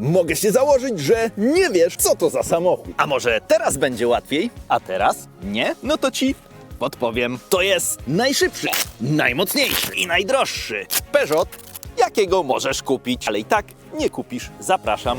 mogę się założyć, że nie wiesz, co to za samochód. A może teraz będzie łatwiej, a teraz nie? No to ci podpowiem. To jest najszybszy, najmocniejszy i najdroższy Peugeot, jakiego możesz kupić, ale i tak nie kupisz. Zapraszam.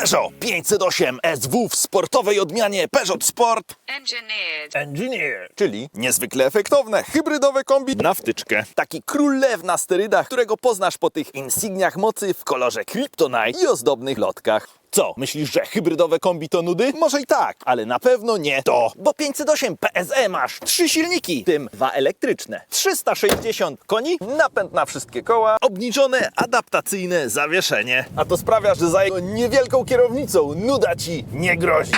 Peugeot 508 SW w sportowej odmianie Peugeot Sport Engineered. Engineer, czyli niezwykle efektowne, hybrydowe kombi na wtyczkę. Taki król lew na sterydach, którego poznasz po tych insygniach mocy w kolorze Kryptonite i ozdobnych lotkach. Co, myślisz, że hybrydowe kombi to nudy? Może i tak, ale na pewno nie to, bo 508 PSE masz trzy silniki, w tym dwa elektryczne, 360 koni, napęd na wszystkie koła, obniżone adaptacyjne zawieszenie. A to sprawia, że za jego niewielką kierownicą nuda ci nie grozi.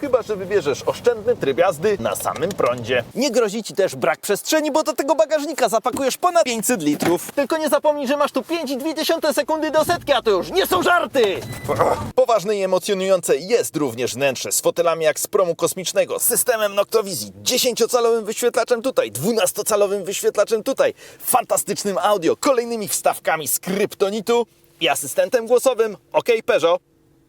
Chyba, że wybierzesz oszczędny tryb jazdy na samym prądzie. Nie grozi ci też brak przestrzeni, bo do tego bagażnika zapakujesz ponad 500 litrów. Tylko nie zapomnij, że masz tu 5,2 sekundy do setki, a to już nie są żarty! Poważne i emocjonujące jest również wnętrze z fotelami jak z promu kosmicznego, systemem Noctowizji, 10-calowym wyświetlaczem tutaj, 12-calowym wyświetlaczem tutaj, fantastycznym audio, kolejnymi wstawkami z kryptonitu i asystentem głosowym. OK, Peugeot.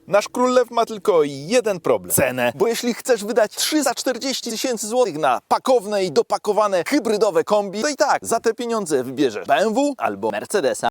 Nasz król lew ma tylko jeden problem. Cenę. Bo jeśli chcesz wydać 340 tysięcy złotych na pakowne i dopakowane hybrydowe kombi, to i tak za te pieniądze wybierzesz BMW albo Mercedesa.